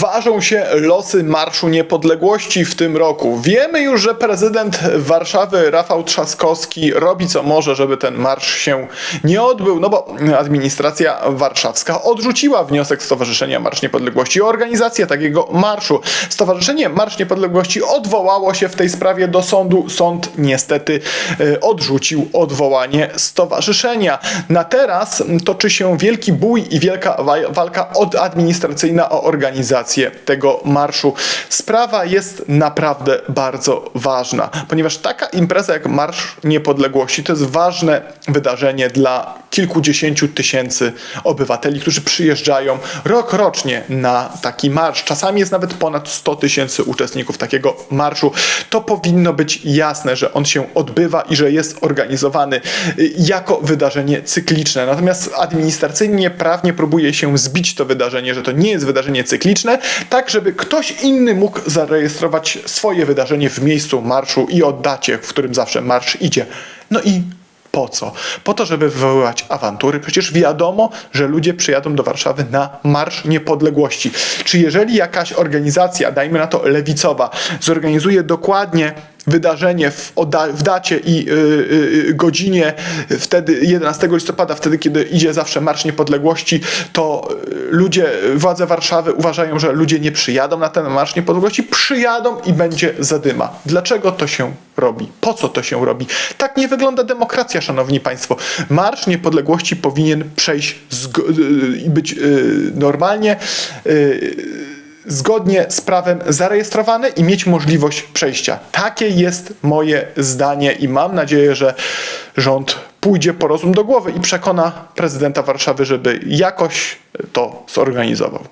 Ważą się losy Marszu Niepodległości w tym roku. Wiemy już, że prezydent Warszawy Rafał Trzaskowski robi co może, żeby ten marsz się nie odbył, no bo administracja warszawska odrzuciła wniosek Stowarzyszenia Marsz Niepodległości o organizację takiego marszu. Stowarzyszenie Marsz Niepodległości odwołało się w tej sprawie do sądu. Sąd niestety e, odrzucił odwołanie stowarzyszenia. Na teraz toczy się wielki bój i wielka wa- walka administracyjna o organizację tego marszu. Sprawa jest naprawdę bardzo ważna, ponieważ taka impreza jak Marsz Niepodległości to jest ważne wydarzenie dla kilkudziesięciu tysięcy obywateli, którzy przyjeżdżają rok rocznie na taki marsz. Czasami jest nawet ponad 100 tysięcy uczestników takiego marszu. To powinno być jasne, że on się odbywa i że jest organizowany y, jako wydarzenie cykliczne. Natomiast administracyjnie, prawnie próbuje się zbić to wydarzenie, że to nie jest wydarzenie cykliczne, tak żeby ktoś inny mógł zarejestrować swoje wydarzenie w miejscu marszu i o dacie, w którym zawsze marsz idzie. No i po co? Po to, żeby wywoływać awantury. Przecież wiadomo, że ludzie przyjadą do Warszawy na Marsz Niepodległości. Czy jeżeli jakaś organizacja, dajmy na to lewicowa, zorganizuje dokładnie wydarzenie w, w dacie i y, y, y, godzinie wtedy 11 listopada, wtedy kiedy idzie zawsze Marsz Niepodległości, to ludzie, władze Warszawy uważają, że ludzie nie przyjadą na ten Marsz Niepodległości, przyjadą i będzie zadyma. Dlaczego to się robi? Po co to się robi? Tak nie wygląda demokracja, szanowni państwo. Marsz Niepodległości powinien przejść i być normalnie zgodnie z prawem zarejestrowany i mieć możliwość przejścia. Takie jest moje zdanie i mam nadzieję, że rząd pójdzie po rozum do głowy i przekona prezydenta Warszawy, żeby jakoś to zorganizował.